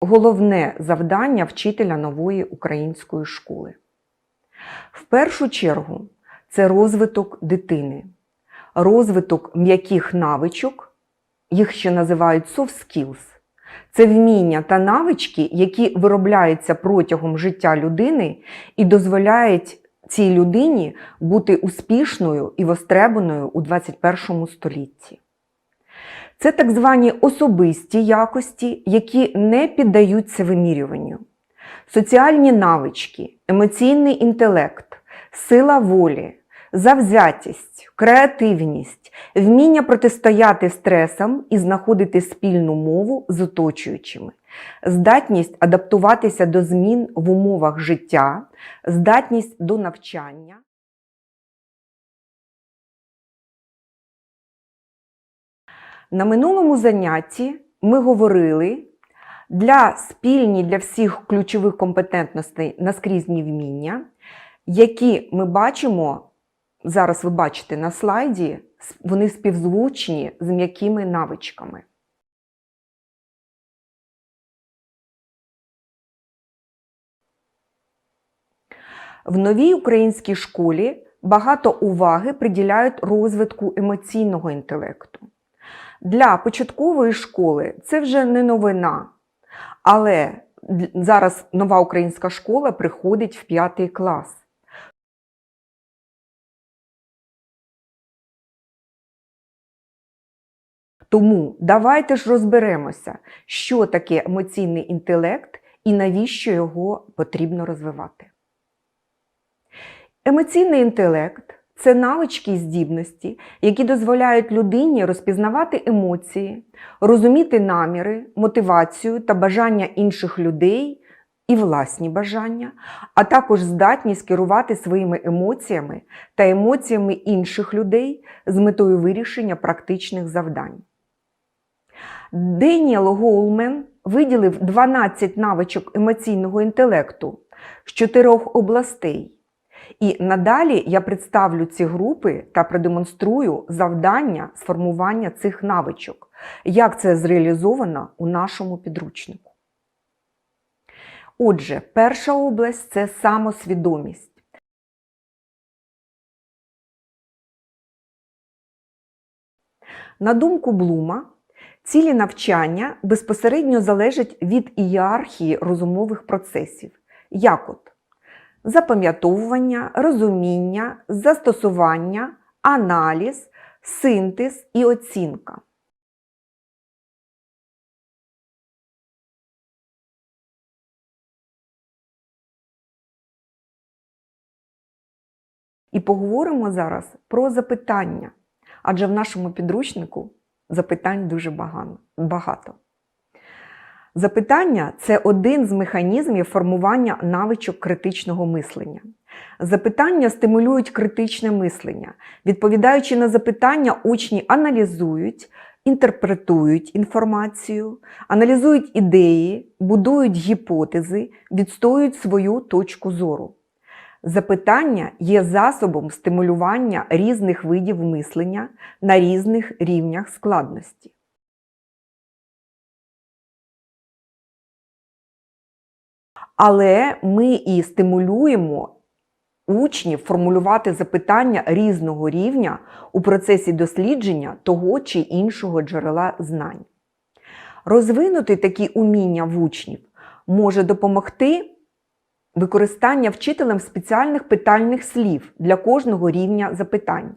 головне завдання вчителя нової української школи? В першу чергу це розвиток дитини, розвиток м'яких навичок, їх ще називають soft skills. Це вміння та навички, які виробляються протягом життя людини і дозволяють цій людині бути успішною і востребованою у 21 столітті. Це так звані особисті якості, які не піддаються вимірюванню. Соціальні навички, емоційний інтелект, сила волі, завзятість, креативність, вміння протистояти стресам і знаходити спільну мову з оточуючими, здатність адаптуватися до змін в умовах життя, здатність до навчання. На минулому занятті ми говорили для спільні для всіх ключових компетентностей наскрізні вміння, які ми бачимо, зараз ви бачите на слайді, вони співзвучні з м'якими навичками. В новій українській школі багато уваги приділяють розвитку емоційного інтелекту. Для початкової школи це вже не новина, але зараз нова українська школа приходить в п'ятий клас. Тому давайте ж розберемося, що таке емоційний інтелект і навіщо його потрібно розвивати. Емоційний інтелект це навички і здібності, які дозволяють людині розпізнавати емоції, розуміти наміри, мотивацію та бажання інших людей і власні бажання, а також здатність керувати своїми емоціями та емоціями інших людей з метою вирішення практичних завдань. Деніел Гоулмен виділив 12 навичок емоційного інтелекту з чотирьох областей. І надалі я представлю ці групи та продемонструю завдання сформування цих навичок, як це зреалізовано у нашому підручнику. Отже, перша область це самосвідомість. На думку Блума, цілі навчання безпосередньо залежать від ієрархії розумових процесів, як от запам'ятовування, розуміння, застосування, аналіз, синтез і оцінка. І поговоримо зараз про запитання, адже в нашому підручнику запитань дуже багато. Запитання це один з механізмів формування навичок критичного мислення. Запитання стимулюють критичне мислення. Відповідаючи на запитання, учні аналізують, інтерпретують інформацію, аналізують ідеї, будують гіпотези, відстоюють свою точку зору. Запитання є засобом стимулювання різних видів мислення на різних рівнях складності. Але ми і стимулюємо учнів формулювати запитання різного рівня у процесі дослідження того чи іншого джерела знань. Розвинути такі уміння в учнів може допомогти використання вчителем спеціальних питальних слів для кожного рівня запитань.